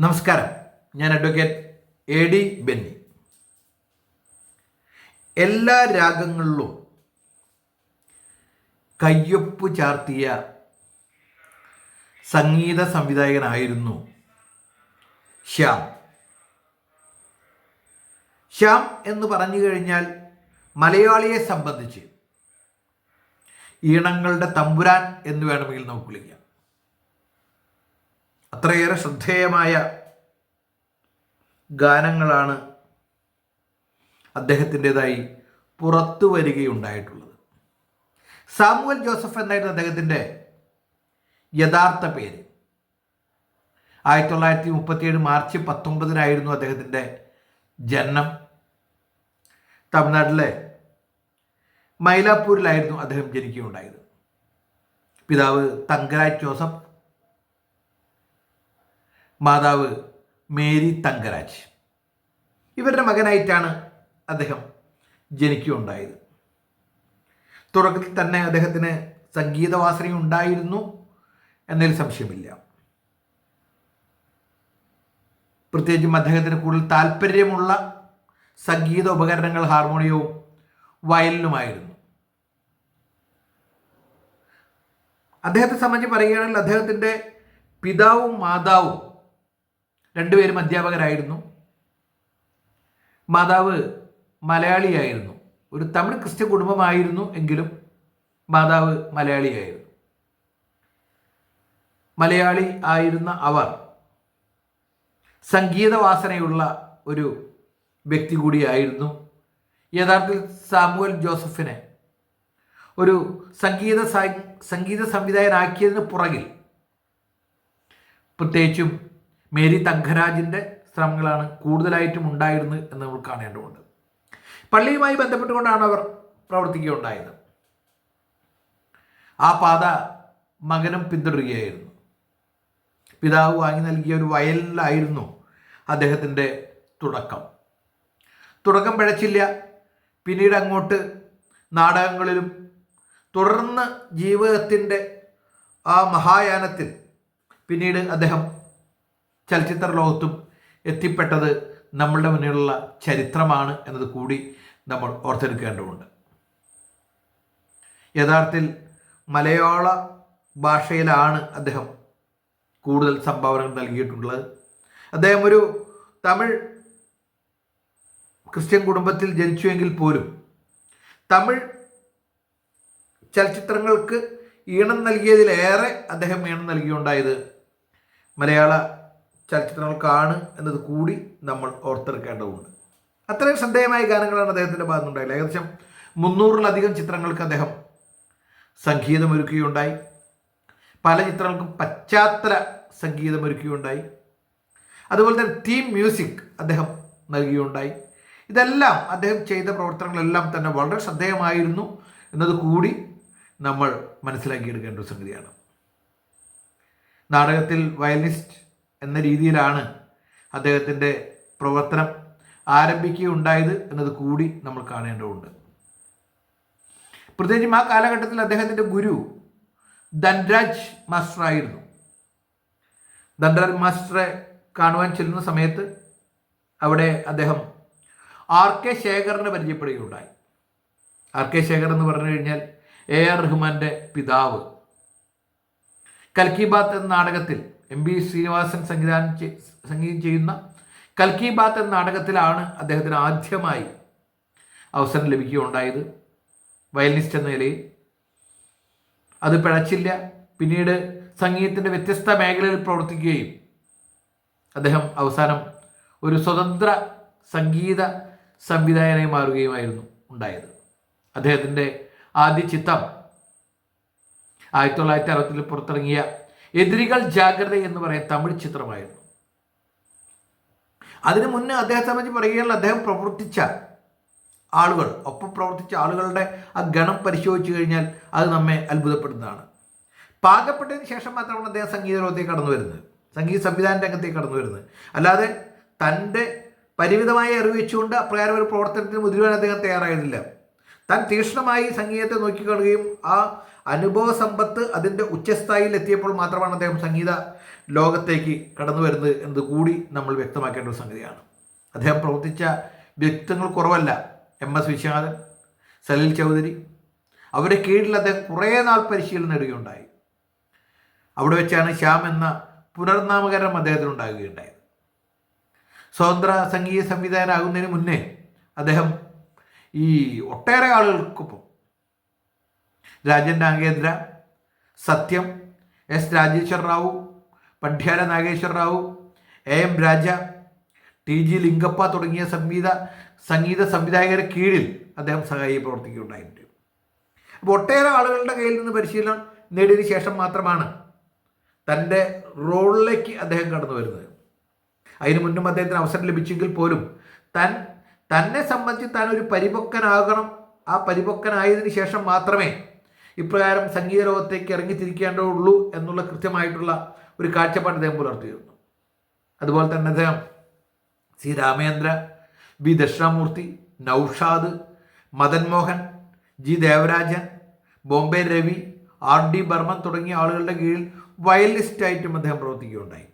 നമസ്കാരം. ഞാൻ advocate A D Benny. എല്ലാ രാഗങ്ങളിലും കയ്യൊപ്പ് ചാർത്തിയ സംഗീത സംവിധായകനായിരുന്നു ശ്യാം. ശ്യാം എന്ന് പറഞ്ഞു കഴിഞ്ഞാൽ മലയാളിയെ സംബന്ധിച്ച് ഈണങ്ങളുടെ തമ്പുരാൻ എന്ന് വേണമെങ്കിൽ നമുക്ക് വിളിക്കാം. അത്രയേറെ ശ്രദ്ധേയമായ ഗാനങ്ങളാണ് അദ്ദേഹത്തിന്റെതായി പുറത്തു വരികയുണ്ടായിട്ടുള്ളത്. സാമുവൽ ജോസഫ് എന്നായിരുന്നു അദ്ദേഹത്തിന്റെ യഥാർത്ഥ പേര്. ആയിരത്തി തൊള്ളായിരത്തി മുപ്പത്തിയേഴ് മാർച്ച് പത്തൊമ്പതിനായിരുന്നു അദ്ദേഹത്തിന്റെ ജനനം. തമിഴ്നാട്ടിലെ മൈലാപ്പൂരിലായിരുന്നു അദ്ദേഹം ജനിക്കുകയുണ്ടായത്. പിതാവ് തങ്കരാജ് ജോസഫ് മാതാവ് മേരി തങ്കരാജ്. ഇവരുടെ മകനായിട്ടാണ് അദ്ദേഹം ജനിക്കുകയുണ്ടായത്. തുടക്കത്തിൽ തന്നെ അദ്ദേഹത്തിന് സംഗീതവാസന ഉണ്ടായിരുന്നു എന്നതിൽ സംശയമില്ല. പ്രത്യേകിച്ചും അദ്ദേഹത്തിന് കൂടുതൽ താല്പര്യമുള്ള സംഗീത ഉപകരണങ്ങൾ ഹാർമോണിയവും വയലിനുമായിരുന്നു. അദ്ദേഹത്തെ സംബന്ധിച്ച് പറയുകയാണെങ്കിൽ അദ്ദേഹത്തിന്റെ പിതാവും മാതാവും രണ്ടുപേരും അധ്യാപകരായിരുന്നു. മാതാവ് മലയാളിയായിരുന്നു. ഒരു തമിഴ് ക്രിസ്ത്യൻ കുടുംബമായിരുന്നു എങ്കിലും മാതാവ് മലയാളിയായിരുന്നു. മലയാളി ആയിരുന്ന അവർ സംഗീതവാസനയുള്ള ഒരു വ്യക്തി കൂടിയായിരുന്നു. യഥാർത്ഥത്തിൽ സാമുവൽ ജോസഫിനെ ഒരു സംഗീത സംഗീത സംവിധായകനാക്കിയതിന് പുറകിൽ പ്രത്യേകിച്ചും മേരി തങ്കരാജിന്റെ ശ്രമങ്ങളാണ് കൂടുതലായിട്ടും ഉണ്ടായിരുന്നത് എന്ന് നമ്മൾ കാണേണ്ടതുണ്ട്. പള്ളിയുമായി ബന്ധപ്പെട്ടുകൊണ്ടാണ് അവർ പ്രവർത്തിക്കുകയുണ്ടായത്. ആ പാത മകനും പിന്തുടരുകയായിരുന്നു. പിതാവ് വാങ്ങി നൽകിയ ഒരു വയലിലായിരുന്നു അദ്ദേഹത്തിന്റെ തുടക്കം. തുടക്കം പിഴച്ചില്ല. പിന്നീട് അങ്ങോട്ട് നാടകങ്ങളിലും തുടർന്ന് ജീവിതത്തിന്റെ ആ മഹായാനത്തിൽ പിന്നീട് അദ്ദേഹം ചലച്ചിത്ര ലോകത്തും എത്തിപ്പെട്ടത് നമ്മളുടെ മുന്നിലുള്ള ചരിത്രമാണ് എന്നത് കൂടി നമ്മൾ ഓർത്തെടുക്കേണ്ടതുണ്ട്. യഥാർത്ഥത്തിൽ മലയാള ഭാഷയിലാണ് അദ്ദേഹം കൂടുതൽ സംഭാവനകൾ നൽകിയിട്ടുള്ളത്. അദ്ദേഹം ഒരു തമിഴ് ക്രിസ്ത്യൻ കുടുംബത്തിൽ ജനിച്ചുവെങ്കിൽ പോലും തമിഴ് ചലച്ചിത്രങ്ങൾക്ക് ഈണം നൽകിയതിലേറെ അദ്ദേഹം ഈണം നൽകിയുണ്ടായത് മലയാള ചലച്ചിത്രങ്ങൾക്കാണ് എന്നത് കൂടി നമ്മൾ ഓർത്തെടുക്കേണ്ടതുണ്ട്. അത്രയും ശ്രദ്ധേയമായ ഗാനങ്ങളാണ് അദ്ദേഹത്തിന്റെ ഭാഗത്തുണ്ടായത് ഏകദേശം മുന്നൂറിലധികം ചിത്രങ്ങൾക്ക് അദ്ദേഹം സംഗീതമൊരുക്കുകയുണ്ടായി പല ചിത്രങ്ങൾക്കും പശ്ചാത്തല സംഗീതമൊരുക്കുകയുണ്ടായി അതുപോലെ തന്നെ തീം മ്യൂസിക് അദ്ദേഹം നൽകുകയുണ്ടായി. ഇതെല്ലാം അദ്ദേഹം ചെയ്ത പ്രവർത്തനങ്ങളെല്ലാം തന്നെ വളരെ ശ്രദ്ധേയമായിരുന്നു എന്നത് കൂടി നമ്മൾ മനസ്സിലാക്കിയെടുക്കേണ്ട ഒരു സംഗതിയാണ്. നാടകത്തിൽ വയലിനിസ്റ്റ് എന്ന രീതിയിലാണ് അദ്ദേഹത്തിന്റെ പ്രവർത്തനം ആരംഭിക്കുകയുണ്ടായത് എന്നത് കൂടി നമ്മൾ കാണേണ്ടതുണ്ട്. പ്രത്യേകിച്ചും ആ കാലഘട്ടത്തിൽ അദ്ദേഹത്തിന്റെ ഗുരു ധൻരാജ് മാസ്റ്ററായിരുന്നു ധൻരാജ് മാസ്റ്ററെ കാണുവാൻ ചെല്ലുന്ന സമയത്ത് അവിടെ അദ്ദേഹം ആർ കെ ശേഖറിനെ പരിചയപ്പെടുകയുണ്ടായി. ആർ കെ ശേഖർ എന്ന് പറഞ്ഞു കഴിഞ്ഞാൽ എ ആർ റഹ്മാന്റെ പിതാവ്. കൽക്കിബാത്ത് എന്ന നാടകത്തിൽ എം ബി ശ്രീനിവാസൻ സംവിധാനം സംഗീതം ചെയ്യുന്ന കൽക്കി ബാത്ത് എന്ന നാടകത്തിലാണ് അദ്ദേഹത്തിന് ആദ്യമായി അവസരം ലഭിക്കുകയുണ്ടായത്. വയലിനിസ്റ്റ് എന്ന നിലയിൽ. അത് പിഴച്ചില്ല. പിന്നീട് സംഗീതത്തിന്റെ വ്യത്യസ്ത മേഖലയിൽ പ്രവർത്തിക്കുകയും അദ്ദേഹം അവസാനം ഒരു സ്വതന്ത്ര സംഗീത സംവിധായകനായി മാറുകയുമായിരുന്നു ഉണ്ടായത്. അദ്ദേഹത്തിന്റെ ആദ്യ ചിത്രം ആയിരത്തി തൊള്ളായിരത്തി അറുപത്തിൽ പുറത്തിറങ്ങിയ എതിരികൾ ജാഗ്രത എന്ന് പറയുന്ന തമിഴ് ചിത്രമായിരുന്നു. അതിനു മുന്നേ അദ്ദേഹത്തെ സംബന്ധിച്ച് പറയുകയാണെങ്കിൽ അദ്ദേഹം പ്രവർത്തിച്ച ആളുകൾ ഒപ്പം പ്രവർത്തിച്ച ആളുകളുടെ ആ ഗണം പരിശോധിച്ചു കഴിഞ്ഞാൽ അത് നമ്മെ അത്ഭുതപ്പെടുന്നതാണ്. പാകപ്പെട്ടതിന് ശേഷം മാത്രമാണ് അദ്ദേഹം സംഗീത ലോകത്തേക്ക് കടന്നു വരുന്നത്. സംഗീത സംവിധാന രംഗത്തേക്ക് കടന്നു വരുന്നത്. അല്ലാതെ തന്റെ പരിമിതമായ അറിവ് വെച്ചുകൊണ്ട് അപ്രകാരം ഒരു പ്രവർത്തനത്തിന് മുതിരുവാൻ അദ്ദേഹം തയ്യാറായിരുന്നില്ല. താൻ തീക്ഷ്ണമായി സംഗീതത്തെ നോക്കിക്കാണുകയും ആ അനുഭവ സമ്പത്ത് അതിന്റെ ഉച്ചസ്ഥായിയിൽ എത്തിയപ്പോൾ മാത്രമാണ് അദ്ദേഹം സംഗീത ലോകത്തേക്ക് കടന്നു വരുന്നത് എന്നത് കൂടി നമ്മൾ വ്യക്തമാക്കേണ്ട ഒരു സംഗതിയാണ്. അദ്ദേഹം പ്രവർത്തിച്ച വ്യക്തിത്വങ്ങൾ കുറവല്ല. എം എസ് വിശ്വനാഥൻ സലിൽ ചൗധരി അവരുടെ കീഴിൽ അദ്ദേഹം കുറേ നാൾ പരിശീലനം നേടുകയുണ്ടായി. അവിടെ വെച്ചാണ് ശ്യാം എന്ന പുനർനാമകരണം അദ്ദേഹത്തിന് ഉണ്ടാകുകയുണ്ടായത്. സ്വതന്ത്ര സംഗീത സംവിധായകനാകുന്നതിന് മുന്നേ അദ്ദേഹം ഈ ഒട്ടേറെ ആളുകൾക്കൊപ്പം Rajan Nagendra Satyam S Rajeswar Rao Pendyala Nageswar Rao A M Raja T G Lingappa തുടങ്ങിയ സംഗീത സംഗീത സംവിധായകരുടെ കീഴിൽ അദ്ദേഹം സഹായി പ്രവർത്തിക്കുകയുണ്ടായിട്ടുണ്ട്. അപ്പോൾ ഒട്ടേറെ ആളുകളുടെ കയ്യിൽ നിന്ന് പരിശീലനം നേടിയതിനു ശേഷം മാത്രമാണ് തന്റെ റോളിലേക്ക് അദ്ദേഹം കടന്നു വരുന്നത്. അതിനു മുന്നും അദ്ദേഹത്തിന് അവസരം ലഭിച്ചെങ്കിൽ പോലും തൻ തന്നെ സംബന്ധിച്ച് താൻ ഒരു പരിപക്വനാകണം. ആ പരിപക്വനായതിനു ശേഷം മാത്രമേ ഇപ്രകാരം സംഗീത ലോകത്തേക്ക് ഇറങ്ങിത്തിരിക്കേണ്ടതുള്ളൂ എന്നുള്ള കൃത്യമായിട്ടുള്ള ഒരു കാഴ്ചപ്പാട് അദ്ദേഹം പുലർത്തിയിരുന്നു. അതുപോലെ തന്നെ അദ്ദേഹം C Ramendra V Dakshinamoorthy Naushad Madan Mohan G Devarajan Bombay Ravi R D Burman തുടങ്ങിയ ആളുകളുടെ കീഴിൽ വയലിസ്റ്റായിട്ടും അദ്ദേഹം പ്രവർത്തിക്കുകയുണ്ടായി.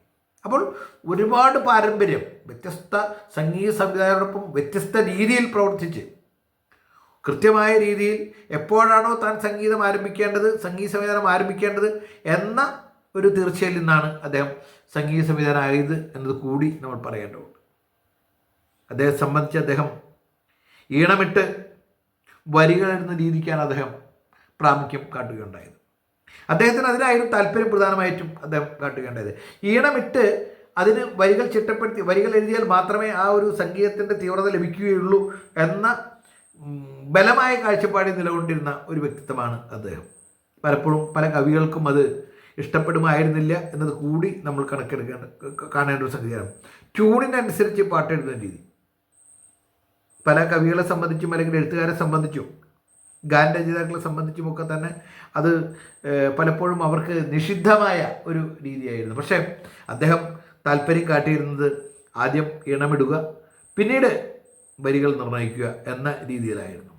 അപ്പോൾ ഒരുപാട് പാരമ്പര്യം വ്യത്യസ്ത സംഗീത സംവിധായകരോടൊപ്പം വ്യത്യസ്ത രീതിയിൽ പ്രവർത്തിച്ച് കൃത്യമായ രീതിയിൽ എപ്പോഴാണോ താൻ സംഗീതം ആരംഭിക്കേണ്ടത് സംഗീത സംവിധാനം ആരംഭിക്കേണ്ടത് എന്ന ഒരു തീർച്ചയിൽ നിന്നാണ് അദ്ദേഹം സംഗീത സംവിധാനമായത് എന്നത് കൂടി നമ്മൾ പറയേണ്ടതുണ്ട്. അദ്ദേഹത്തെ സംബന്ധിച്ച് അദ്ദേഹം ഈണമിട്ട് വരികൾ എഴുതുന്ന രീതിക്കാണ് അദ്ദേഹം പ്രാമുഖ്യം കാട്ടുകയുണ്ടായത്. അദ്ദേഹത്തിന് അതിനായിരുന്നു താല്പര്യം പ്രധാനമായിട്ടും അദ്ദേഹം കാട്ടുകയുണ്ടായത്. ഈണമിട്ട് അതിന് വരികൾ ചിട്ടപ്പെടുത്തി വരികൾ എഴുതിയാൽ മാത്രമേ ആ ഒരു സംഗീതത്തിന്റെ തീവ്രത ലഭിക്കുകയുള്ളൂ എന്ന ബലമായ കാഴ്ചപ്പാടിൽ നിലകൊണ്ടിരുന്ന ഒരു വ്യക്തിത്വമാണ് അദ്ദേഹം. പലപ്പോഴും പല കവികൾക്കും അത് ഇഷ്ടപ്പെടുമായിരുന്നില്ല എന്നത് കൂടി നമ്മൾ കണക്കെടുക്കേണ്ട കാണേണ്ട ഒരു സംഗതിയാണ്. ട്യൂണിനനുസരിച്ച് പാട്ട് എഴുതുന്ന രീതി. പല കവികളെ സംബന്ധിച്ചും അല്ലെങ്കിൽ എഴുത്തുകാരെ സംബന്ധിച്ചും ഗാനരചയിതാക്കളെ സംബന്ധിച്ചുമൊക്കെ തന്നെ അത് പലപ്പോഴും അവർക്ക് നിഷിദ്ധമായ ഒരു രീതിയായിരുന്നു. പക്ഷേ അദ്ദേഹം താല്പര്യം കാട്ടിയിരുന്നത് ആദ്യം ഇണമിടുക പിന്നീട് വരികൾ നിർണയിക്കുക എന്ന രീതിയിലായിരുന്നു.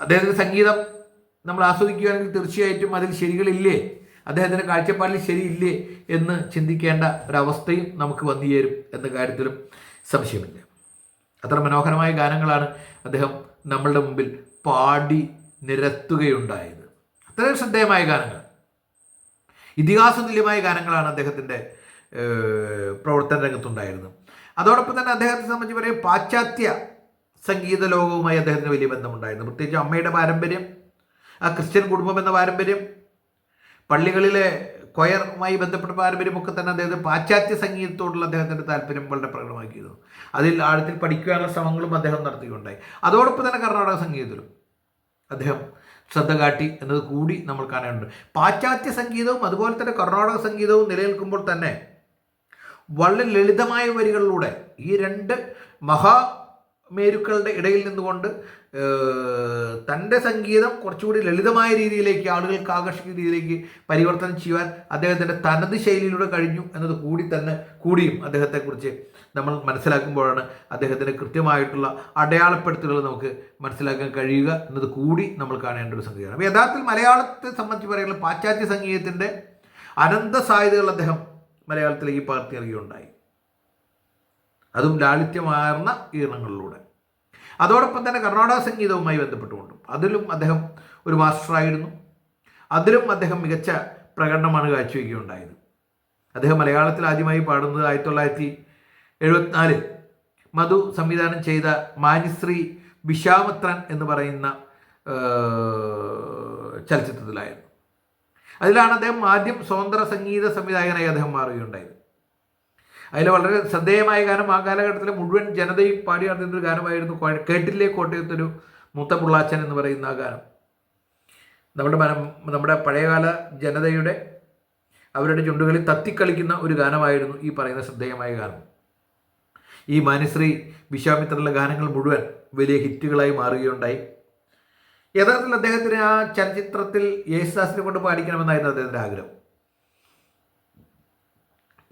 അദ്ദേഹത്തിന്റെ സംഗീതം നമ്മൾ ആസ്വദിക്കുകയാണെങ്കിൽ തീർച്ചയായിട്ടും അതിൽ ശരികളില്ലേ അദ്ദേഹത്തിന്റെ കാഴ്ചപ്പാടിൽ ശരിയില്ലേ എന്ന് ചിന്തിക്കേണ്ട ഒരവസ്ഥയും നമുക്ക് വന്നു ചേരും എന്ന കാര്യത്തിലും സംശയമില്ല. അത്ര മനോഹരമായ ഗാനങ്ങളാണ് അദ്ദേഹം നമ്മളുടെ മുമ്പിൽ പാടി നിരത്തുകയുണ്ടായത്. അത്രയും ശ്രദ്ധേയമായ ഗാനങ്ങൾ. ഇതിഹാസ തുല്യമായ ഗാനങ്ങളാണ് അദ്ദേഹത്തിന്റെ പ്രവർത്തന രംഗത്തുണ്ടായിരുന്നത് അതോടൊപ്പം തന്നെ അദ്ദേഹത്തെ സംബന്ധിച്ച് പറയും പാശ്ചാത്യ സംഗീത ലോകവുമായി അദ്ദേഹത്തിന് വലിയ ബന്ധമുണ്ടായിരുന്നു. പ്രത്യേകിച്ച് അമ്മയുടെ പാരമ്പര്യം ആ ക്രിസ്ത്യൻ കുടുംബം എന്ന പാരമ്പര്യം പള്ളികളിലെ കൊയറുമായി ബന്ധപ്പെട്ട പാരമ്പര്യമൊക്കെ തന്നെ അദ്ദേഹത്തെ പാശ്ചാത്യ സംഗീതത്തോടുള്ള അദ്ദേഹത്തിന്റെ താല്പര്യം വളരെ പ്രകടമാക്കിയിരുന്നു. അതിൽ ആഴത്തിൽ പഠിക്കുവാനുള്ള ശ്രമങ്ങളും അദ്ദേഹം നടത്തിയിട്ടുണ്ടായി. അതോടൊപ്പം തന്നെ കർണാടക സംഗീതത്തിലും അദ്ദേഹം ശ്രദ്ധ കാട്ടി എന്നത് കൂടി നമ്മൾ കാണേണ്ടത് പാശ്ചാത്യ സംഗീതവും അതുപോലെ തന്നെ കർണാടക സംഗീതവും നിലനിൽക്കുമ്പോൾ തന്നെ വളരെ ലളിതമായ വരികളിലൂടെ ഈ രണ്ട് മഹാമേരുക്കളുടെ ഇടയിൽ നിന്നുകൊണ്ട് തന്റെ സംഗീതം കുറച്ചുകൂടി ലളിതമായ രീതിയിലേക്ക് ആളുകൾക്ക് ആകർഷിക്കുന്ന രീതിയിലേക്ക് പരിവർത്തനം ചെയ്യാൻ അദ്ദേഹത്തിന്റെ തനത് ശൈലിയിലൂടെ കഴിഞ്ഞു എന്നത് കൂടി തന്നെ കൂടിയും അദ്ദേഹത്തെക്കുറിച്ച് നമ്മൾ മനസ്സിലാക്കുമ്പോഴാണ് അദ്ദേഹത്തിന്റെ കൃത്യമായിട്ടുള്ള അടയാളപ്പെടുത്തലുകൾ നമുക്ക് മനസ്സിലാക്കാൻ കഴിയുക എന്നത് കൂടി നമ്മൾ കാണേണ്ട ഒരു സംഗതിയാണ് അപ്പോൾ യഥാർത്ഥത്തിൽ മലയാളത്തെ സംബന്ധിച്ച് പറയുന്നത് പാശ്ചാത്യ സംഗീതത്തിന്റെ അനന്ത സാധ്യതകൾ അദ്ദേഹം മലയാളത്തിലേക്ക് പകർത്തിയറിയുകയുണ്ടായി അതും ലാളിത്യമാർന്ന ഈണങ്ങളിലൂടെ അതോടൊപ്പം തന്നെ കർണാടക സംഗീതവുമായി ബന്ധപ്പെട്ടുകൊണ്ടും. അതിലും അദ്ദേഹം ഒരു മാസ്റ്ററായിരുന്നു. അതിലും അദ്ദേഹം മികച്ച പ്രകടനമാണ് കാഴ്ചവെക്കുകയുണ്ടായത്. അദ്ദേഹം മലയാളത്തിൽ ആദ്യമായി പാടുന്നത് ആയിരത്തി തൊള്ളായിരത്തി എഴുപത്തിനാലിൽ മധു സംവിധാനം ചെയ്ത മാനിശ്രീ വിശാമത്രൻ എന്ന് പറയുന്ന ചലച്ചിത്രത്തിലായിരുന്നു. അതിലാണ് അദ്ദേഹം ആദ്യം സ്വതന്ത്ര സംഗീത സംവിധായകനായി അദ്ദേഹം മാറുകയുണ്ടായത്. അതിൽ വളരെ ശ്രദ്ധേയമായ ഗാനം ആ കാലഘട്ടത്തിലെ മുഴുവൻ ജനതയും പാടി നടത്തുന്ന ഒരു ഗാനമായിരുന്നു കേട്ടില്ലേ കോട്ടയത്തൊരു മൂത്ത പുള്ളാച്ചൻ എന്ന് പറയുന്ന ആ ഗാനം. നമ്മുടെ മനം നമ്മുടെ പഴയകാല ജനതയുടെ അവരുടെ ചുണ്ടുകളിൽ തത്തിക്കളിക്കുന്ന ഒരു ഗാനമായിരുന്നു ഈ പറയുന്ന ശ്രദ്ധേയമായ ഗാനം. ഈ മാനുശ്രീ വിശ്വാമിത്രയിലെ ഗാനങ്ങൾ മുഴുവൻ വലിയ ഹിറ്റുകളായി മാറുകയുണ്ടായി. യഥാർത്ഥത്തിൽ അദ്ദേഹത്തിന് ആ ചലച്ചിത്രത്തിൽ യേശുദാസിനെ കൊണ്ട് പാടിക്കണമെന്നായിരുന്നു അദ്ദേഹത്തിന്റെ ആഗ്രഹം.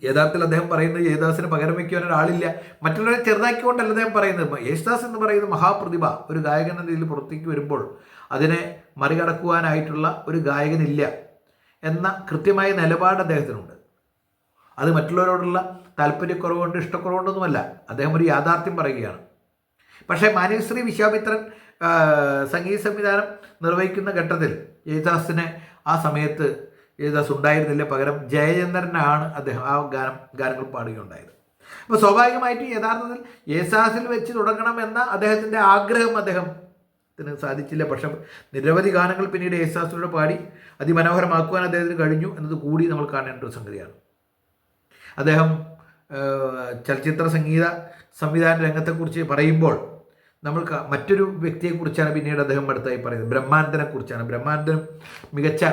യഥാർത്ഥത്തിൽ അദ്ദേഹം പറയുന്നത് യേശുദാസിന് പകരം വയ്ക്കുവാൻ ഒരാളില്ല. മറ്റുള്ളവരെ ചെറുതാക്കിക്കൊണ്ടല്ല അദ്ദേഹം പറയുന്നത്. യേശുദാസ് എന്ന് പറയുന്നത് മഹാപ്രതിഭ ഒരു ഗായകൻ എന്ന രീതിയിൽ പുറത്തേക്ക് വരുമ്പോൾ അതിനെ മറികടക്കുവാനായിട്ടുള്ള ഒരു ഗായകനില്ല എന്ന കൃത്യമായ നിലപാട് അദ്ദേഹത്തിനുണ്ട്. അത് മറ്റുള്ളവരോടുള്ള താല്പര്യക്കുറവുകൊണ്ട് ഇഷ്ടക്കുറവുകൊണ്ടൊന്നുമല്ല. അദ്ദേഹം ഒരു യാഥാർത്ഥ്യം പറയുകയാണ്. പക്ഷേ മാനവശ്രീ വിശ്വാമിത്രൻ സംഗീത സംവിധാനം നിർവഹിക്കുന്ന ഘട്ടത്തിൽ യേദാസിന് ആ സമയത്ത് യേശുദാസ് ഉണ്ടായിരുന്നില്ല. പകരം ജയചന്ദ്രനാണ് അദ്ദേഹം ആ ഗാനം ഗാനങ്ങൾ പാടുകയുണ്ടായത്. അപ്പോൾ സ്വാഭാവികമായിട്ടും യഥാർത്ഥത്തിൽ യേസാസിൽ വെച്ച് തുടങ്ങണമെന്ന അദ്ദേഹത്തിന്റെ ആഗ്രഹം അദ്ദേഹത്തിന് സാധിച്ചില്ല. പക്ഷെ നിരവധി ഗാനങ്ങൾ പിന്നീട് യേസാസിലൂടെ പാടി അതിമനോഹരമാക്കുവാൻ അദ്ദേഹത്തിന് കഴിഞ്ഞു എന്നത് കൂടി നമ്മൾ കാണേണ്ട ഒരു സംഗതിയാണ്. അദ്ദേഹം ചലച്ചിത്ര സംഗീത സംവിധാന രംഗത്തെക്കുറിച്ച് പറയുമ്പോൾ നമ്മൾ മറ്റൊരു വ്യക്തിയെക്കുറിച്ചാണ് പിന്നീട് അദ്ദേഹം അടുത്തായി പറയുന്നത്. ബ്രഹ്മാനന്ദനെ കുറിച്ചാണ്. ബ്രഹ്മാനന്ദൻ മികച്ച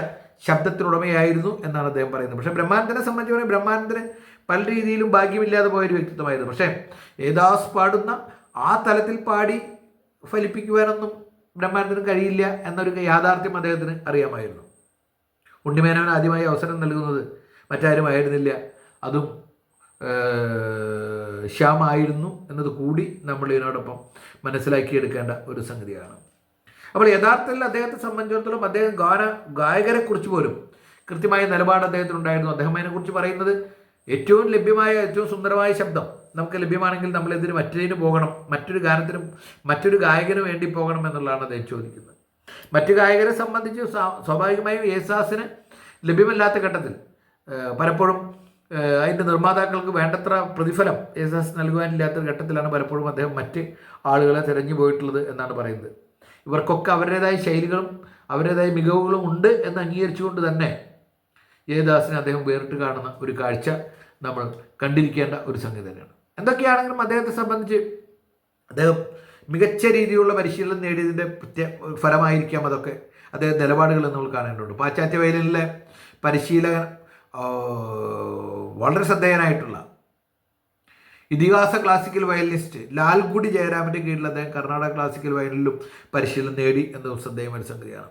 ശബ്ദത്തിനുടമയായിരുന്നു എന്നാണ് അദ്ദേഹം പറയുന്നത്. പക്ഷേ ബ്രഹ്മാനന്ദനെ സംബന്ധിച്ച് പറയുമ്പോൾ ബ്രഹ്മാനന്ദന് പല രീതിയിലും ഭാഗ്യമില്ലാതെ പോയൊരു വ്യക്തിത്വമായിരുന്നു. പക്ഷേ ഏദാസ് പാടുന്ന ആ തലത്തിൽ പാടി ഫലിപ്പിക്കുവാനൊന്നും ബ്രഹ്മാനന്ദന് കഴിയില്ല എന്നൊരു യാഥാർത്ഥ്യം അദ്ദേഹത്തിന് അറിയാമായിരുന്നു. ഉണ്ണിമേനോൻ ആദ്യമായി അവസരം നൽകുന്നത് മറ്റാരും ആയിരുന്നില്ല അതും ശ്യാമായിരുന്നു എന്നത് കൂടി നമ്മൾ ഇതിനോടൊപ്പം മനസ്സിലാക്കിയെടുക്കേണ്ട ഒരു സംഗതിയാണ്. അപ്പോൾ യഥാർത്ഥത്തിൽ അദ്ദേഹത്തെ സംബന്ധിച്ചിടത്തോളം അദ്ദേഹം ഗാന ഗായകരെക്കുറിച്ച് പോലും കൃത്യമായ നിലപാട് അദ്ദേഹത്തിനുണ്ടായിരുന്നു. അദ്ദേഹം അതിനെക്കുറിച്ച് പറയുന്നത് ഏറ്റവും ലഭ്യമായ ഏറ്റവും സുന്ദരമായ ശബ്ദം നമുക്ക് ലഭ്യമാണെങ്കിൽ നമ്മൾ എന്തിന് മറ്റേതിന് പോകണം മറ്റൊരു ഗാനത്തിനും മറ്റൊരു ഗായകന് വേണ്ടി പോകണം എന്നുള്ളതാണ് അദ്ദേഹം ചോദിക്കുന്നത്. മറ്റു ഗായകരെ സംബന്ധിച്ച് സ്വാ- സ്വാഭാവികമായും യേസാസിന് ലഭ്യമല്ലാത്ത ഘട്ടത്തിൽ പലപ്പോഴും അതിന്റെ നിർമ്മാതാക്കൾക്ക് വേണ്ടത്ര പ്രതിഫലം എസ് എസ് നൽകുവാനില്ലാത്ത ഘട്ടത്തിലാണ് പലപ്പോഴും അദ്ദേഹം മറ്റ് ആളുകളെ തിരഞ്ഞു പോയിട്ടുള്ളത് എന്നാണ് പറയുന്നത്. ഇവർക്കൊക്കെ അവരുടേതായ ശൈലികളും അവരുടേതായ മികവുകളും ഉണ്ട് എന്ന് അംഗീകരിച്ചുകൊണ്ട് തന്നെ യേദാസിനെ അദ്ദേഹം വേറിട്ട് കാണുന്ന ഒരു കാഴ്ച നമ്മൾ കണ്ടിരിക്കേണ്ട ഒരു സംഗതി തന്നെയാണ്. എന്തൊക്കെയാണെങ്കിലും അദ്ദേഹത്തെ സംബന്ധിച്ച് അദ്ദേഹം മികച്ച രീതിയിലുള്ള പരിശീലനം നേടിയതിന്റെ പ്രത്യേക ഫലമായിരിക്കാം അതൊക്കെ. അദ്ദേഹം നിലപാടുകൾ നമ്മൾ കാണേണ്ടതുണ്ട്. പാശ്ചാത്യ വയലിനിലെ പരിശീലകൻ വളരെ ശ്രദ്ധേയനായിട്ടുള്ള ഇതിഹാസ ക്ലാസിക്കൽ വയലിനിസ്റ്റ് ലാൽഗുഡി ജയരാമന്റെ കീഴിൽ അദ്ദേഹം കർണാടക ക്ലാസിക്കൽ വയലിനിലും പരിശീലനം നേടി എന്ന ശ്രദ്ധേയമായ സംഗതിയാണ്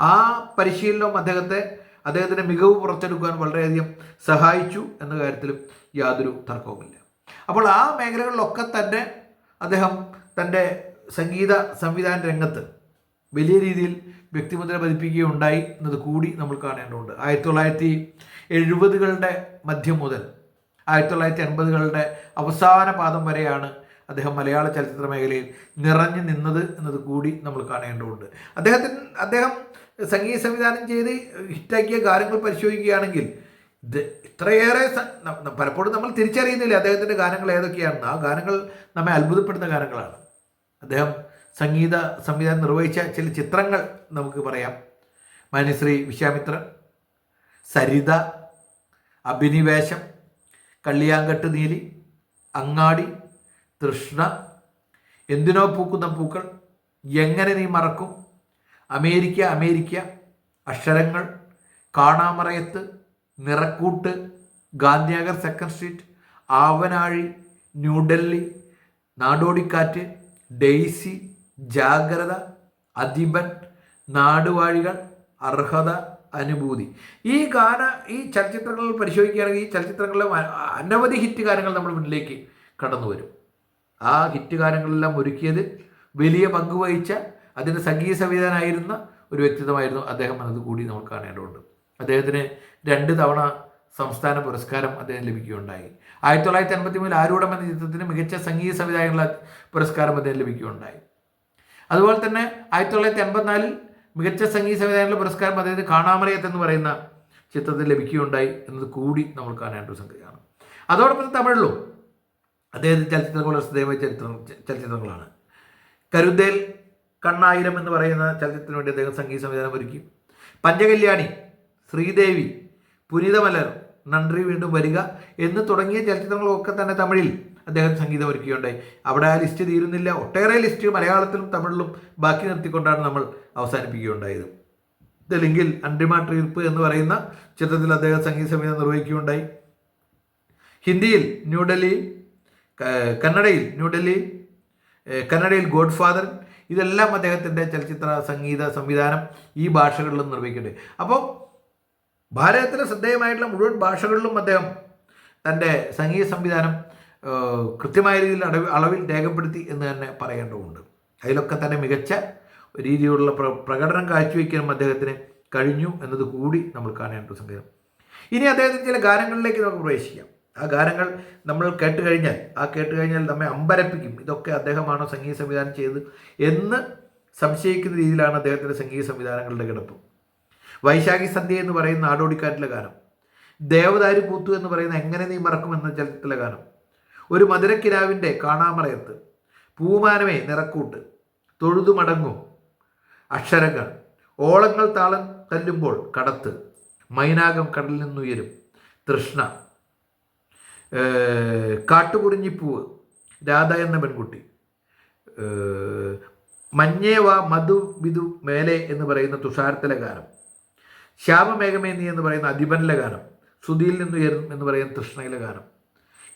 ആ പരിശീലനം അദ്ദേഹത്തെ അദ്ദേഹത്തിന്റെ മികവ് പുറത്തെടുക്കുവാൻ വളരെയധികം സഹായിച്ചു എന്ന കാര്യത്തിലും യാതൊരു തർക്കവുമില്ല. അപ്പോൾ ആ മേഖലകളിലൊക്കെ തന്നെ അദ്ദേഹം തന്റെ സംഗീത സംവിധാന രംഗത്ത് വലിയ രീതിയിൽ വ്യക്തിമുദ്ര പതിപ്പിക്കുകയുണ്ടായി എന്നത് കൂടി നമ്മൾ കാണേണ്ടതുണ്ട്. ആയിരത്തി തൊള്ളായിരത്തി എഴുപതുകളുടെ മധ്യം മുതൽ ആയിരത്തി തൊള്ളായിരത്തി എൺപതുകളുടെ അവസാന പാദം വരെയാണ് അദ്ദേഹം മലയാള ചലച്ചിത്ര മേഖലയിൽ നിറഞ്ഞു നിന്നത് എന്നത് കൂടി നമ്മൾ കാണേണ്ടതുണ്ട്. അദ്ദേഹത്തിന് അദ്ദേഹം സംഗീത സംവിധാനം ചെയ്ത് ഹിറ്റാക്കിയ ഗാനങ്ങൾ പരിശോധിക്കുകയാണെങ്കിൽ ഇത് ഇത്രയേറെ പലപ്പോഴും നമ്മൾ തിരിച്ചറിയുന്നില്ല അദ്ദേഹത്തിന്റെ ഗാനങ്ങൾ ഏതൊക്കെയാണെന്ന്. ആ ഗാനങ്ങൾ നമ്മെ അത്ഭുതപ്പെടുന്ന ഗാനങ്ങളാണ്. അദ്ദേഹം സംഗീത സംവിധാനം നിർവഹിച്ച ചില ചിത്രങ്ങൾ നമുക്ക് പറയാം. മനുശ്രീ വിശ്വാമിത്രൻ സരിത അഭിനിവേശം കള്ളിയാങ്കട്ട് നീലി അങ്ങാടി തൃഷ്ണ എന്തിനോ പൂക്കുന്ന പൂക്കൾ എങ്ങനെ നീ മറക്കും America America Aksharangal Kanamarayathu Nirakkoottu Gandhinagar second street Avanazhi New Delhi Nadodikkattu Daisy Jagratha Adhipan Naduvazhikal അർഹത അനുഭൂതി. ഈ ഗാന ഈ ചലച്ചിത്രങ്ങൾ പരിശോധിക്കുകയാണെങ്കിൽ ഈ ചലച്ചിത്രങ്ങളിലെ അനവധി ഹിറ്റ് ഗാനങ്ങൾ നമ്മുടെ മുന്നിലേക്ക് കടന്നു വരും. ആ ഹിറ്റ് ഗാനങ്ങളെല്ലാം ഒരുക്കിയത് വലിയ പങ്ക് വഹിച്ച അതിന്റെ സംഗീത സംവിധാനമായിരുന്ന ഒരു വ്യക്തിത്വമായിരുന്നു അദ്ദേഹം എന്നത് കൂടി നമ്മൾ കാണേണ്ടതുണ്ട്. അദ്ദേഹത്തിന് രണ്ട് തവണ സംസ്ഥാന പുരസ്കാരം അദ്ദേഹം ലഭിക്കുകയുണ്ടായി. ആയിരത്തി തൊള്ളായിരത്തി അൻപത്തി മൂന്നിൽ ആരൂഢം എന്ന ചിത്രത്തിന് മികച്ച സംഗീത സംവിധായകനുള്ള പുരസ്കാരം അദ്ദേഹം ലഭിക്കുകയുണ്ടായി. അതുപോലെ തന്നെ ആയിരത്തി തൊള്ളായിരത്തി എൺപത്തിനാലിൽ മികച്ച സംഗീത സംവിധാനങ്ങളുടെ പുരസ്കാരം അദ്ദേഹത്തിന് കാണാമറയത്ത് എന്ന് പറയുന്ന ചിത്രത്തിൽ ലഭിക്കുകയുണ്ടായി എന്നത് കൂടി നമ്മൾ കാണേണ്ട ഒരു സംഗതിയാണ്. അതോടൊപ്പം തമിഴിലും അദ്ദേഹത്തിന് ചലച്ചിത്രങ്ങളുടെ ശ്രദ്ധേയമായ ചരിത്രം ചലച്ചിത്രങ്ങളാണ്. കരുതേൽ കണ്ണായിരം എന്ന് പറയുന്ന ചലച്ചിത്രത്തിന് വേണ്ടി അദ്ദേഹം സംഗീത സംവിധാനം ഒരുക്കി. പഞ്ചകല്യാണി ശ്രീദേവി പുനിതമലർ നന്ദി വീണ്ടും വരിക എന്ന് തുടങ്ങിയ ചലച്ചിത്രങ്ങളൊക്കെ തന്നെ തമിഴിൽ അദ്ദേഹം സംഗീതം ഒരുക്കുകയുണ്ടായി അവിടെ ആ ലിസ്റ്റ് തീരുന്നില്ല. ഒട്ടേറെ ലിസ്റ്റ് മലയാളത്തിലും തമിഴിലും ബാക്കി നിർത്തിക്കൊണ്ടാണ് നമ്മൾ അവസാനിപ്പിക്കുകയുണ്ടായത്. തെലുങ്കിൽ അണ്ടിമ ട്രീപ്പ് എന്ന് പറയുന്ന ചിത്രത്തിൽ അദ്ദേഹം സംഗീത സംവിധാനം നിർവഹിക്കുകയുണ്ടായി. ഹിന്ദിയിൽ ന്യൂഡൽഹി കന്നഡയിൽ ന്യൂഡൽഹി കന്നഡയിൽ ഗോഡ് ഫാദർ ഇതെല്ലാം അദ്ദേഹത്തിന്റെ ചലച്ചിത്ര സംഗീത സംവിധാനം ഈ ഭാഷകളിലും നിർവഹിക്കുന്നുണ്ട്. അപ്പോൾ ഭാരതത്തിലെ ശ്രദ്ധേയമായിട്ടുള്ള മുഴുവൻ ഭാഷകളിലും അദ്ദേഹം തന്റെ സംഗീത സംവിധാനം കൃത്യമായ രീതിയിൽ അടവ് അളവിൽ രേഖപ്പെടുത്തി എന്ന് തന്നെ പറയേണ്ടതുണ്ട്. അതിലൊക്കെ തന്നെ മികച്ച രീതിയിലുള്ള പ്ര പ്രകടനം കാഴ്ചവെക്കാനും അദ്ദേഹത്തിന് കഴിഞ്ഞു എന്നത് കൂടി നമ്മൾ കാണേണ്ട സംഗീതം. ഇനി അദ്ദേഹത്തിന് ചില ഗാനങ്ങളിലേക്ക് നമുക്ക് പ്രവേശിക്കാം. ആ ഗാനങ്ങൾ നമ്മൾ കേട്ട് കഴിഞ്ഞാൽ ആ കേട്ട് കഴിഞ്ഞാൽ നമ്മെ അമ്പരപ്പിക്കും. ഇതൊക്കെ അദ്ദേഹമാണോ സംഗീത സംവിധാനം ചെയ്തത് എന്ന് സംശയിക്കുന്ന രീതിയിലാണ് അദ്ദേഹത്തിന്റെ സംഗീത സംവിധാനങ്ങളുടെ കിടപ്പ്. വൈശാഖി സന്ധ്യ എന്ന് പറയുന്ന നാടോടിക്കാറ്റിലെ ഗാനം ദേവദാരി പൂത്തു എന്ന് പറയുന്ന എങ്ങനെ നീ മറക്കും എന്ന ചലച്ചിത്രത്തിലെ ഗാനം ഒരു മധുരക്കിരാവിന്റെ കാണാമറയത്ത്. പൂമാനമേ നിറക്കൂട്ട്. തൊഴുതു മടങ്ങും. അക്ഷരങ്ങൾ. ഓളങ്ങൾ താളം തല്ലുമ്പോൾ കടത്ത്. മൈനാകം കടലിൽ നിന്നുയരും. തൃഷ്ണ. കാട്ടുകുറിഞ്ഞിപ്പൂവ്. രാധ എന്ന പെൺകുട്ടി. മഞ്ഞേവ മധു വിധു മേലെ എന്ന് പറയുന്ന തുഷാരത്തിലെ ഗാനം. ശ്യാമമേഘമേ നീ എന്ന് പറയുന്ന അധിപനിലെ ഗാനം. സുധിയിൽ നിന്നുയരും എന്ന് പറയുന്ന തൃഷ്ണയിലെ ഗാനം.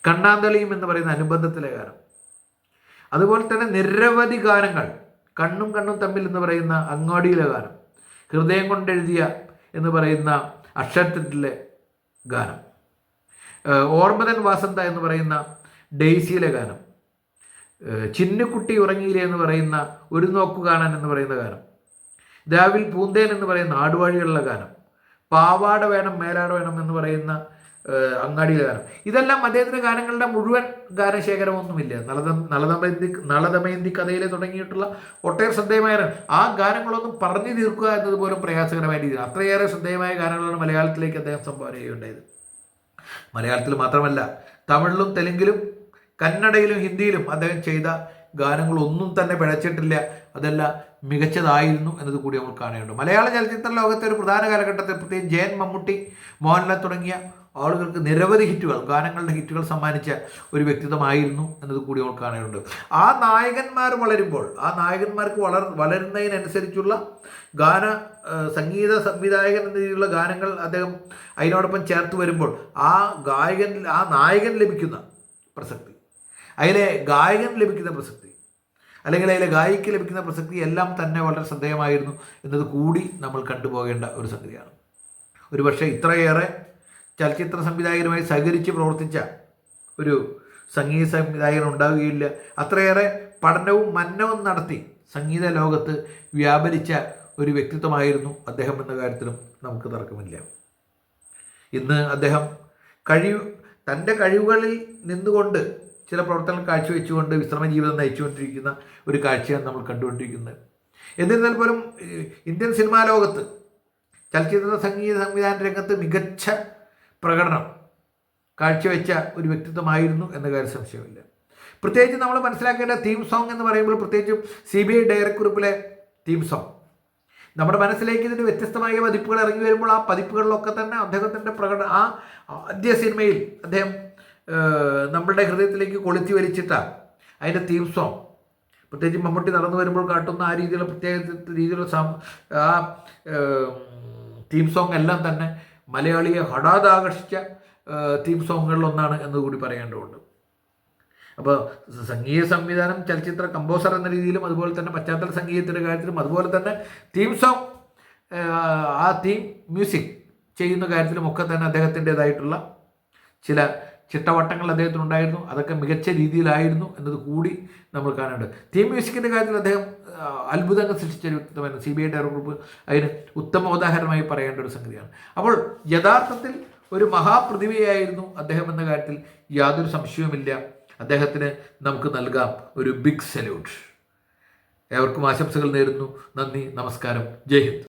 കണ്ണാന്തളിയും എന്ന് പറയുന്ന അനുബന്ധത്തിലെ ഗാനം. അതുപോലെ തന്നെ നിരവധി ഗാനങ്ങൾ കണ്ണും കണ്ണും തമ്മിൽ എന്ന് പറയുന്ന അങ്ങാടിയിലെ ഗാനം ഹൃദയം കൊണ്ടെഴുതിയ എന്ന് പറയുന്ന അക്ഷരത്തിലെ ഗാനം ഓർമ്മതൻ വാസന്ത എന്ന് പറയുന്ന ഡെയ്സിയിലെ ഗാനം ചിന്നുക്കുട്ടി ഉറങ്ങിയില്ലേ എന്ന് പറയുന്ന ഒരു നോക്കു കാണാൻ എന്ന് പറയുന്ന ഗാനം രാവിൽ പൂന്തേൻ എന്ന് പറയുന്ന ആടുവാഴികളുടെ ഗാനം പാവാട വേണം മേലാട വേണം എന്ന് പറയുന്ന അങ്ങാടിയിലെ ഗാനം ഇതെല്ലാം അദ്ദേഹത്തിന്റെ ഗാനങ്ങളുടെ മുഴുവൻ ഗാനശേഖരമൊന്നുമില്ല. നളത നളതമയന്തി നളതമയന്തി കഥയിൽ തുടങ്ങിയിട്ടുള്ള ഒട്ടേറെ ശ്രദ്ധേയമായ ആ ഗാനങ്ങളൊന്നും പറഞ്ഞു തീർക്കുക എന്നത് പോലും പ്രയാസകരമായ രീതിയിൽ അത്രയേറെ ശ്രദ്ധേയമായ ഗാനങ്ങളാണ് മലയാളത്തിലേക്ക് അദ്ദേഹം സംഭാവന ചെയ്യുകയുണ്ടായത്. മലയാളത്തിൽ മാത്രമല്ല തമിഴിലും തെലുങ്കിലും കന്നഡയിലും ഹിന്ദിയിലും അദ്ദേഹം ചെയ്ത ഗാനങ്ങളൊന്നും തന്നെ പിഴച്ചിട്ടില്ല. അതെല്ലാം മികച്ചതായിരുന്നു എന്നത് കൂടി നമ്മൾ കാണേണ്ടത് മലയാള ചലച്ചിത്ര ലോകത്തെ ഒരു പ്രധാന കാലഘട്ടത്തിൽ പ്രത്യേകിച്ച് ജയൻ മമ്മൂട്ടി മോഹൻലാൽ തുടങ്ങിയ ആളുകൾക്ക് നിരവധി ഹിറ്റുകൾ ഗാനങ്ങളുടെ ഹിറ്റുകൾ സമ്മാനിച്ച ഒരു വ്യക്തിത്വമായിരുന്നു എന്നത് കൂടി അവൾ കാണേണ്ടത് ആ നായകന്മാർ വളരുമ്പോൾ ആ നായകന്മാർക്ക് വളർ വളരുന്നതിനനുസരിച്ചുള്ള ഗാന സംഗീത സംവിധായകൻ എന്ന രീതിയിലുള്ള ഗാനങ്ങൾ അദ്ദേഹം അതിനോടൊപ്പം ചേർത്ത് വരുമ്പോൾ ആ ഗായകൻ ആ നായകൻ ലഭിക്കുന്ന പ്രസക്തി അതിലെ ഗായകൻ ലഭിക്കുന്ന പ്രസക്തി അല്ലെങ്കിൽ അതിലെ ഗായിക്ക് ലഭിക്കുന്ന പ്രസക്തി എല്ലാം തന്നെ വളരെ ശ്രദ്ധേയമായിരുന്നു എന്നത് കൂടി നമ്മൾ കണ്ടുപോകേണ്ട ഒരു സംഗതിയാണ്. ഒരുപക്ഷെ ഇത്രയേറെ ചലച്ചിത്ര സംവിധായകരുമായി സഹകരിച്ച് പ്രവർത്തിച്ച ഒരു സംഗീത സംവിധായകൻ ഉണ്ടാവുകയില്ല. അത്രയേറെ പഠനവും മന്നവും നടത്തി സംഗീത ലോകത്ത് വ്യാപരിച്ച ഒരു വ്യക്തിത്വമായിരുന്നു അദ്ദേഹം എന്ന കാര്യത്തിലും നമുക്ക് തർക്കമില്ല. ഇന്ന് അദ്ദേഹം കഴിവ് തന്റെ കഴിവുകളിൽ നിന്നുകൊണ്ട് ചില പ്രവർത്തനങ്ങൾ കാഴ്ചവെച്ചുകൊണ്ട് വിശ്രമ ജീവിതം നയിച്ചുകൊണ്ടിരിക്കുന്ന ഒരു കാഴ്ചയാണ് നമ്മൾ കണ്ടുകൊണ്ടിരിക്കുന്നത്. എന്നിരുന്നാൽ പോലും ഇന്ത്യൻ സിനിമാ ലോകത്ത് ചലച്ചിത്ര സംഗീത സംവിധാന രംഗത്ത് മികച്ച പ്രകടനം കാഴ്ചവെച്ച ഒരു വ്യക്തിത്വമായിരുന്നു എന്ന കാര്യം സംശയമില്ല. പ്രത്യേകിച്ച് നമ്മൾ മനസ്സിലാക്കേണ്ട തീം സോങ് എന്ന് പറയുമ്പോൾ പ്രത്യേകിച്ചും സി ബി ഐ ഡയറക്കുറിപ്പിലെ തീം സോങ് നമ്മുടെ മനസ്സിലേക്ക് ഇതിന് വ്യത്യസ്തമായ പതിപ്പുകൾ ഇറങ്ങി വരുമ്പോൾ ആ പതിപ്പുകളിലൊക്കെ തന്നെ അദ്ദേഹത്തിന്റെ പ്രകടന ആ ആദ്യ സിനിമയിൽ അദ്ദേഹം നമ്മളുടെ ഹൃദയത്തിലേക്ക് കൊളുത്തി വരിച്ചിട്ട അതിന്റെ തീം സോങ് പ്രത്യേകിച്ച് മമ്മൂട്ടി നടന്നു വരുമ്പോൾ കാട്ടുന്ന ആ രീതിയിലുള്ള പ്രത്യേക രീതിയിലുള്ള ആ തീം സോങ് എല്ലാം തന്നെ മലയാളിയെ ഹഠാത് ആകർഷിച്ച തീം സോങ്ങുകളിലൊന്നാണ് എന്നുകൂടി പറയേണ്ടതുണ്ട്. അപ്പോൾ സംഗീത സംവിധാനം ചലച്ചിത്ര കമ്പോസർ എന്ന രീതിയിലും അതുപോലെ തന്നെ പശ്ചാത്തല സംഗീതത്തിന്റെ കാര്യത്തിലും അതുപോലെ തന്നെ തീം സോങ് ആ തീം മ്യൂസിക് ചെയ്യുന്ന കാര്യത്തിലും ഒക്കെ തന്നെ അദ്ദേഹത്തിന്റെതായിട്ടുള്ള ചില ചിട്ടവട്ടങ്ങൾ അദ്ദേഹത്തിനുണ്ടായിരുന്നു. അതൊക്കെ മികച്ച രീതിയിലായിരുന്നു എന്നത് കൂടി നമ്മൾ കാണേണ്ടത്. തീം മ്യൂസിക്കിന്റെ കാര്യത്തിൽ അദ്ദേഹം അത്ഭുതങ്ങൾ സൃഷ്ടിച്ച ഒരു വ്യക്തിത്വമായിരുന്നു. C B I director group അതിന് ഉത്തമ ഉദാഹരണമായി പറയേണ്ട ഒരു സംഗതിയാണ്. അപ്പോൾ യഥാർത്ഥത്തിൽ ഒരു മഹാപ്രതിഭയായിരുന്നു അദ്ദേഹം എന്ന കാര്യത്തിൽ യാതൊരു സംശയവുമില്ല. അദ്ദേഹത്തിന് നമുക്ക് നൽകാം ഒരു ബിഗ് സല്യൂട്ട് ഏവർക്കും ആശംസകൾ നേരുന്നു. നന്ദി നമസ്കാരം. ജയ് ഹിന്ദ്.